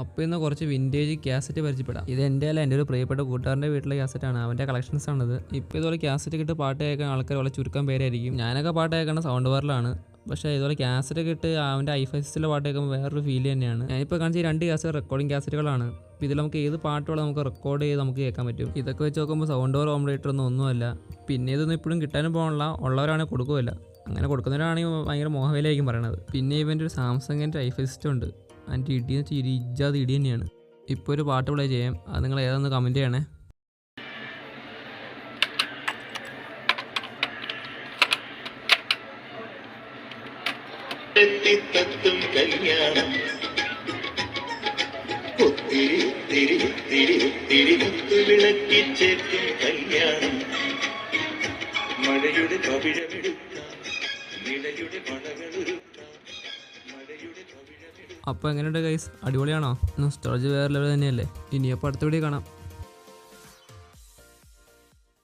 അപ്പോൾ ഇന്ന് കുറച്ച് വിന്റേജ് ക്യാസറ്റ് പരിചയപ്പെടാം. ഇത് എന്റെ അല്ല എന്റെ ഒരു പ്രിയപ്പെട്ട കൂട്ടുകാരന്റെ വീട്ടിലെ ക്യാസറ്റാണ് അവന്റെ കളക്ഷൻസ് ആണത്. ഇപ്പോൾ ഇതുപോലെ ക്യാസറ്റ് കിട്ട് പാട്ട് കേൾക്കാൻ ആൾക്കാർ വളരെ ചുരുക്കം പേരായിരിക്കും. ഞാനൊക്കെ പാട്ട് കേൾക്കുന്ന സൗണ്ട് ബാറിലാണ് പക്ഷേ ഇതുപോലെ ക്യാസറ്റ് കിട്ട് അവന്റെ ഐഫൈസിലെ പാട്ട് കേൾക്കുമ്പോൾ വേറൊരു ഫീൽ തന്നെയാണ്. ഞാനിപ്പോൾ കാണിച്ച രണ്ട് ക്യാസറ്റ് റെക്കോർഡിംഗ് ക്യാസറ്റുകളാണ് അപ്പോൾ ഇതിൽ നമുക്ക് ഏത് പാട്ടുകളും നമുക്ക് റെക്കോർഡ് ചെയ്ത് നമുക്ക് കേൾക്കാൻ പറ്റും? ഇതൊക്കെ വെച്ച് നോക്കുമ്പോൾ സൗണ്ട് ഓർ ഓംറേറ്റർ ഒന്നും ഒന്നുമല്ല. പിന്നെ ഇതൊന്നും ഇപ്പോഴും കിട്ടാനും പോകണില്ല ഉള്ളവരാണെങ്കിൽ കൊടുക്കുമല്ല അങ്ങനെ കൊടുക്കുന്നവരാണെങ്കിൽ ഭയങ്കര മോഹവിലായിരിക്കും പറയണത്. പിന്നെ ഇവന്റെ ഒരു സാംസങ്ങിന്റെ ഐഫൈ സിസ്റ്റം ഉണ്ട്. അതിന്റെ ഇടി എന്ന് വെച്ചാൽ ഇരിജാത് ഇടി തന്നെയാണ്. ഇപ്പോൾ ഒരു പാട്ട് പ്ലേ ചെയ്യാം. അത് നിങ്ങൾ ഏതാന്ന് കമന്റ് ചെയ്യണേ. മഴയുടെ കവിഴമെടുക്കാം നിഴയുടെ പടകളൊരുക്കാം അപ്പോൾ എങ്ങനെയുണ്ട് ഗൈസ് അടിപൊളിയാണോ? സ്റ്റോറേജ് വേറെ ലെവൽ തന്നെയല്ലേ? ഇനിയപ്പോ അടുത്ത വീഡിയോ കാണാം.